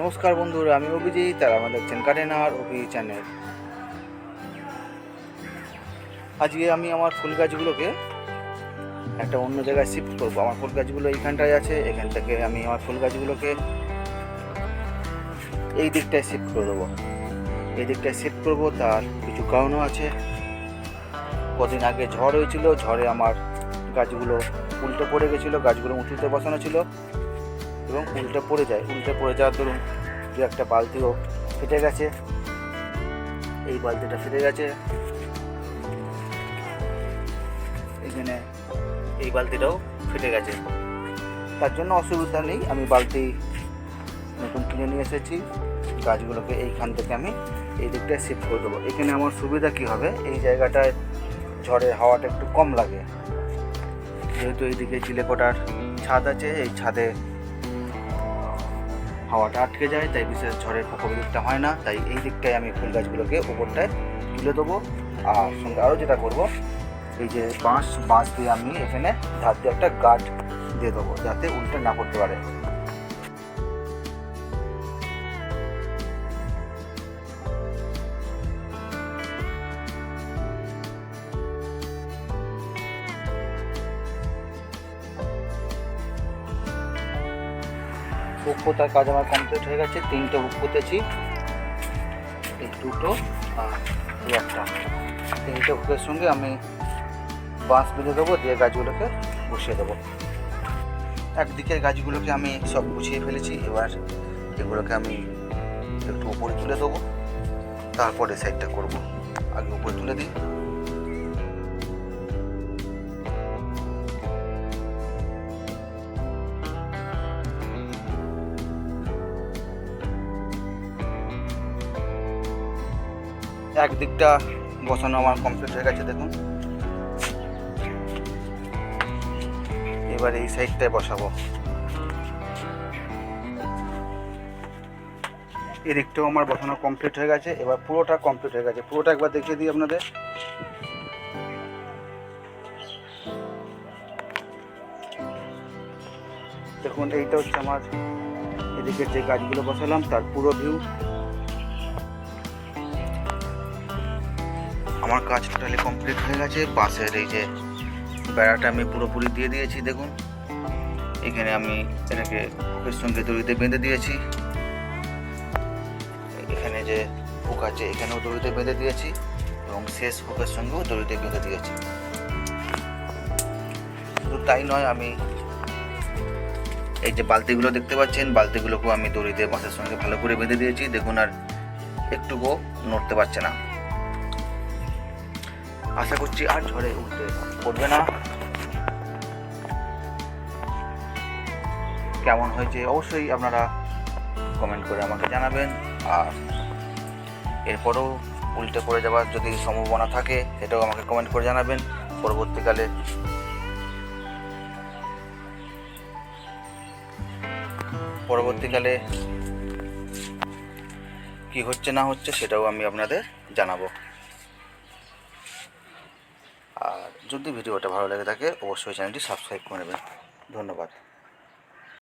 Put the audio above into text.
নমস্কার বন্ধুরা, আমি অভিজিৎ আর আমাদের দেখছেন কাটেনার অভি চ্যানেল। আজকে আমি আমার ফুল গাছগুলোকে একটা অন্য জায়গায় শিফট করব। আমার ফুল গাছগুলো এইখানটায় আছে, এখান থেকে আমি আমার ফুল গাছগুলোকে এই দিকটায় শিফট করে দেবো। এই দিকটায় শিফট করব, তার কিছু কারণও আছে। কদিন আগে ঝড় হয়েছিল, ঝড়ে আমার গাছগুলো উল্টো পড়ে গেছিল, গাছগুলো উঁচুতে বসানো ছিল। এবং উল্টে পড়ে যায়, উল্টে পড়ে যাওয়ার দরুন দু একটা বালতিও ফেটে গেছে। এই বালতিটা ফেটে গেছে। এখানে এই বালতিটাও ফেটে গেছে। তার জন্য অসুবিধা নেই, আমি বালতি নতুন কিনে নিয়ে এসেছি। গাছগুলোকে এইখান থেকে আমি এই দিকটায় শিফট করে দেবো। এখানে আমার সুবিধা কী হবে? এই জায়গাটায় ঝড়ের হাওয়াটা একটু কম লাগে। যেহেতু এইদিকে চিলেকোটার ছাদ আছে, এই ছাদে হাওয়াটা আটকে যায়, তাই বিশেষ ঝড়ের প্রকোপ দিকটা হয় না। তাই এই দিকটায় আমি ফুল গাছগুলোকে ওপরটায় তুলে দেবো। আর সঙ্গে আরও যেটা করব, এই যে বাঁশ বাঁশ দিয়ে আমি এখানে ধার দিয়ে একটা গাঠ দিয়ে দেবো, যাতে উল্টে না করতে পারে। বুক পোতার কাজ আমার কমপ্লিট হয়ে গেছে। তিনটে বুক পুঁতেছি। এই দুটো আর এই একটা। তিনটে বুকের সঙ্গে আমি বাঁশ বেঁধে দেবো, দিয়ে গাছগুলোকে বসিয়ে দেবো। একদিকের গাছগুলোকে আমি সব গুছিয়ে ফেলেছি, এবার এগুলোকে আমি একটু উপরে তুলে দেবো। তারপরে সাইডটা করব। আগে উপরে তুলে দিই। একদিকটা বসানো আমার কমপ্লিট হয়ে গেছে, দেখুন। এবার এই সাইডটায় বসাবো। এদিকটাও আমার বসানো কমপ্লিট হয়ে গেছে, এবার পুরোটা কমপ্লিট হয়ে গেছে। পুরোটা একবার দেখিয়ে দিই আপনাদের। দেখুন, এইটা হচ্ছে আমার এদিকে যে গাছগুলো বসালাম, তার পুরো ভিউ আমার কাজ টোটালি কমপ্লিট হয়ে গেছে। বাসের এই যে বেড়াটা আমি পুরোপুরি দিয়ে দিয়েছি, দেখুন। এখানে আমি এটাকে হুকের সঙ্গে দড়িতে বেঁধে দিয়েছি। এখানে যে হুক আছে, এখানেও দড়িতে বেঁধে দিয়েছি এবং শেষ হুকের সঙ্গেও দড়িতে বেঁধে দিয়েছি। শুধু তাই নয়, আমি এই যে বালতিগুলো দেখতে পাচ্ছেন, বালতিগুলোকেও আমি দড়িতে বাঁশের সঙ্গে ভালো করে বেঁধে দিয়েছি। দেখুন, আর একটুকুও নড়তে পারছে না। আশা করছি আর ঝড়ে উঠতে পড়বে না। কেমন হয়েছে অবশ্যই আপনারা কমেন্ট করে আমাকে জানাবেন। আর এরপরেও উল্টে পড়ে যাওয়ার যদি সম্ভাবনা থাকে, সেটাও আমাকে কমেন্ট করে জানাবেন। পরবর্তীকালে পরবর্তীকালে কি হচ্ছে না হচ্ছে সেটাও আমি আপনাদের জানাব আর যদি ভিডিওটা ভালো লেগে থাকে অবশ্যই চ্যানেলটি সাবস্ক্রাইব করে নেবেন। ধন্যবাদ।